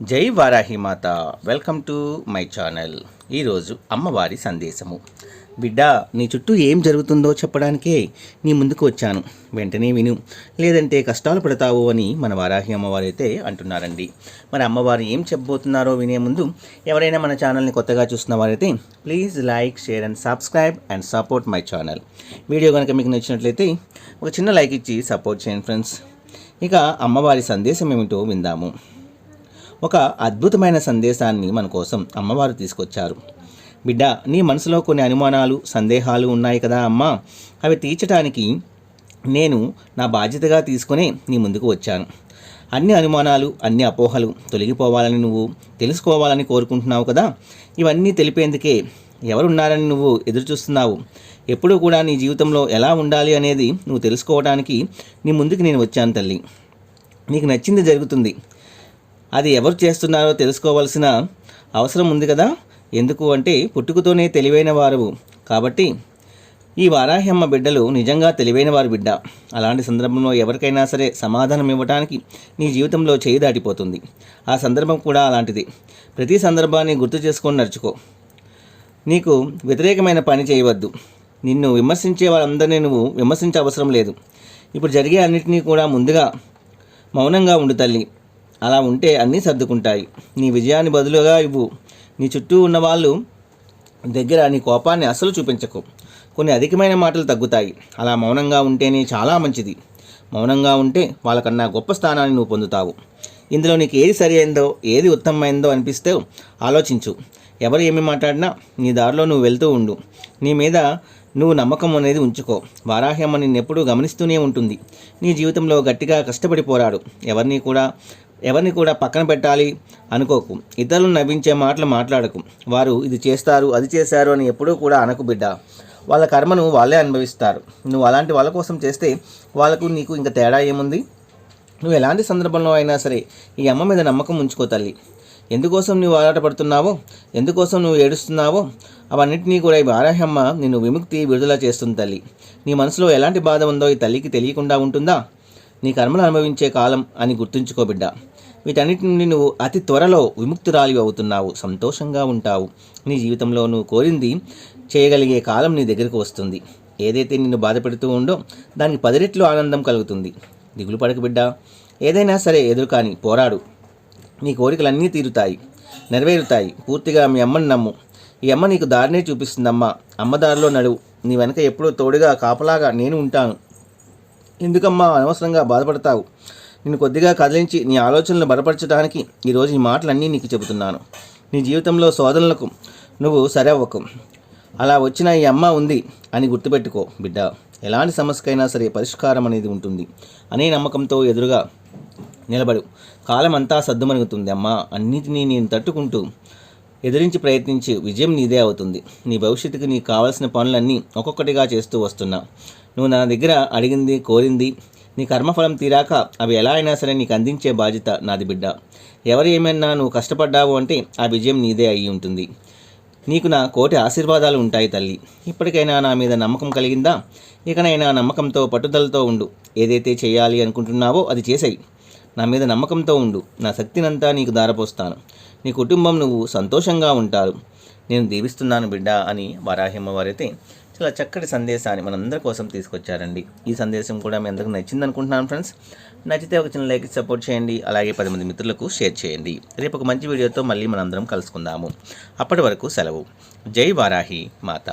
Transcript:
జై వారాహి మాత. Welcome to my channel. ఈరోజు అమ్మవారి సందేశము. బిడ్డ నీ చుట్టూ ఏం జరుగుతుందో చెప్పడానికే నీ ముందుకు వచ్చాను. వెంటనే విను. లేదంటే కష్టాలు పడతావు అని మన వారాహి అమ్మవారు అయితే అంటున్నారండి. మరి అమ్మవారు ఏం చెప్పబోతున్నారో వినే ముందు ఎవరైనా మన ఛానల్ని కొత్తగా చూస్తున్న వారైతే please like share and subscribe and support my channel. Video కనుక మీకు నచ్చినట్లయితే ఒక చిన్న లైక్ ఇచ్చి సపోర్ట్ చేయండి ఫ్రెండ్స్. ఇక అమ్మవారి సందేశం ఏమిటో విందాము. ఒక అద్భుతమైన సందేశాన్ని మన కోసం అమ్మవారు తీసుకొచ్చారు. బిడ్డ నీ మనసులో కొన్ని అనుమానాలు సందేహాలు ఉన్నాయి కదా అమ్మా. అవి తీర్చడానికి నేను నా బాధ్యతగా తీసుకుని నీ ముందుకు వచ్చాను. అన్ని అనుమానాలు అన్ని అపోహలు తొలగిపోవాలని నువ్వు తెలుసుకోవాలని కోరుకుంటున్నావు కదా. ఇవన్నీ తెలిపేందుకే ఎవరున్నారని నువ్వు ఎదురుచూస్తున్నావు. ఎప్పుడూ కూడా నీ జీవితంలో ఎలా ఉండాలి అనేది నువ్వు తెలుసుకోవడానికి నీ ముందుకు నేను వచ్చాను తల్లి. నీకు నచ్చింది జరుగుతుంది. అది ఎవరు చేస్తున్నారో తెలుసుకోవాల్సిన అవసరం ఉంది కదా? ఎందుకు అంటే పుట్టుకతోనే తెలివైన వారు. కాబట్టి ఈ వారాహ్యమ్మ బిడ్డలు నిజంగా తెలివైన వారి బిడ్డ. అలాంటి సందర్భంలో ఎవరికైనా సరే సమాధానం ఇవ్వడానికి నీ జీవితంలో చేయి దాటిపోతుంది. ఆ సందర్భం కూడా అలాంటిది. ప్రతి సందర్భాన్ని గుర్తు చేసుకొని నడుచుకో. నీకు వ్యతిరేకమైన పని చేయవద్దు. నిన్ను విమర్శించే వాళ్ళందరినీ నువ్వు విమర్శించే అవసరం లేదు. ఇప్పుడు జరిగే అన్నిటినీ కూడా ముందుగా మౌనంగా ఉండు తల్లి. అలా ఉంటే అన్నీ సర్దుకుంటాయి. నీ విజయాన్ని బదులుగా ఇవ్వు. నీ చుట్టూ ఉన్న వాళ్ళు దగ్గర నీ కోపాన్ని అస్సలు చూపించకు. కొన్ని అధికమైన మాటలు తగ్గుతాయి. అలా మౌనంగా ఉంటేనే చాలా మంచిది. మౌనంగా ఉంటే వాళ్ళకన్నా గొప్ప స్థానాన్ని నువ్వు పొందుతావు. ఇందులో నీకు ఏది సరి అయిందో ఏది ఉత్తమమైందో అనిపిస్తే ఆలోచించు. ఎవరు ఏమి మాట్లాడినా నీ దారిలో నువ్వు వెళ్తూ ఉండు. నీ మీద నువ్వు నమ్మకం అనేది ఉంచుకో. వారాహ్యమ్మ నిన్నెప్పుడూ గమనిస్తూనే ఉంటుంది. నీ జీవితంలో గట్టిగా కష్టపడి పోరాడు. ఎవరిని కూడా ఎవరిని కూడా పక్కన పెట్టాలి అనుకోకు. ఇతరులు నవ్వించే మాటలు మాట్లాడకు. వారు ఇది చేస్తారు అది చేశారు అని ఎప్పుడూ కూడా అనకు బిడ్డ. వాళ్ళ కర్మను వాళ్ళే అనుభవిస్తారు. నువ్వు అలాంటి వాళ్ళ కోసం చేస్తే వాళ్ళకు నీకు ఇంకా తేడా ఏముంది? నువ్వు ఎలాంటి సందర్భంలో అయినా సరే ఈ అమ్మ మీద నమ్మకం ఉంచుకో తల్లి. ఎందుకోసం నువ్వు ఆరాటపడుతున్నావో ఎందుకోసం నువ్వు ఏడుస్తున్నావో? అవన్నింటినీ కూడా ఈ వారాహమ్మ నిన్ను విముక్తి విడుదల చేస్తుంది తల్లి. నీ మనసులో ఎలాంటి బాధ ఉందో ఈ తల్లికి తెలియకుండా ఉంటుందా? నీ కర్మలు అనుభవించే కాలం అని గుర్తుంచుకో బిడ్డ. వీటన్నిటి నుండి నువ్వు అతి త్వరలో విముక్తురాలి అవుతున్నావు సంతోషంగా ఉంటావు. నీ జీవితంలో నువ్వు కోరింది చేయగలిగే కాలం నీ దగ్గరకు వస్తుంది. ఏదైతే నిన్ను బాధపెడుతూ ఉందో దానికి పది రెట్లు ఆనందం కలుగుతుంది. దిగులు పడక బిడ్డ. ఏదైనా సరే ఎదురు కానీ పోరాడు. నీ కోరికలన్నీ తీరుతాయి నెరవేరుతాయి. పూర్తిగా మీ అమ్మని నమ్ము. ఈ అమ్మ నీకు దారినే చూపిస్తుందమ్మా. అమ్మ దారిలో నడువు నీ వెనక ఎప్పుడూ తోడుగా కాపలాగా నేను ఉంటాను. ఎందుకమ్మా అనవసరంగా బాధపడతావు? నిన్ను కొద్దిగా కదిలించి నీ ఆలోచనలు బలపరచడానికి ఈరోజు ఈ మాటలన్నీ నీకు చెబుతున్నాను. నీ జీవితంలో శోధనలకు నువ్వు సరవ్వకు. అలా వచ్చిన ఈ అమ్మ ఉంది అని గుర్తుపెట్టుకో బిడ్డ. ఎలాంటి సమస్యకైనా సరే పరిష్కారం అనేది ఉంటుంది అనే నమ్మకంతో ఎదురుగా నిలబడు. కాలం అంతా సద్దుమణుగుతుంది అమ్మా. అన్నిటినీ నేను తట్టుకుంటూ ఎదిరించి ప్రయత్నించి విజయం నీదే అవుతుంది. నీ భవిష్యత్తుకు నీకు కావాల్సిన పనులన్నీ ఒక్కొక్కటిగా చేస్తూ వస్తున్నా. నువ్వు నా దగ్గర అడిగింది కోరింది. నీ కర్మఫలం తీరాక అవి ఎలా అయినా సరే నీకు అందించే బాధ్యత నాది బిడ్డ. ఎవరు ఏమైనా నువ్వు కష్టపడ్డావు అంటే ఆ విజయం నీదే అయి ఉంటుంది. నీకు నా కోటి ఆశీర్వాదాలు ఉంటాయి తల్లి. ఇప్పటికైనా నా మీద నమ్మకం కలిగిందా? ఇకనైనా నమ్మకంతో పట్టుదలతో ఉండు. ఏదైతే చేయాలి అనుకుంటున్నావో అది చేసేయి. నా మీద నమ్మకంతో ఉండు. నా శక్తినంతా నీకు దారపోస్తాను నీ కుటుంబం నువ్వు సంతోషంగా ఉంటారు. నేను దీవిస్తున్నాను బిడ్డ అని వారాహిమ్మ వారైతే చాలా చక్కటి సందేశాన్ని మనందరి కోసం తీసుకొచ్చారండి. ఈ సందేశం కూడా మీ అందరికీ నచ్చింది అనుకుంటున్నాను ఫ్రెండ్స్ నచ్చితే ఒక చిన్న లైక్ సపోర్ట్ చేయండి. అలాగే పది మంది మిత్రులకు షేర్ చేయండి. రేపు ఒక మంచి వీడియోతో మళ్ళీ మనందరం కలుసుకుందాము. అప్పటి వరకు సెలవు. జై వారాహి మాత.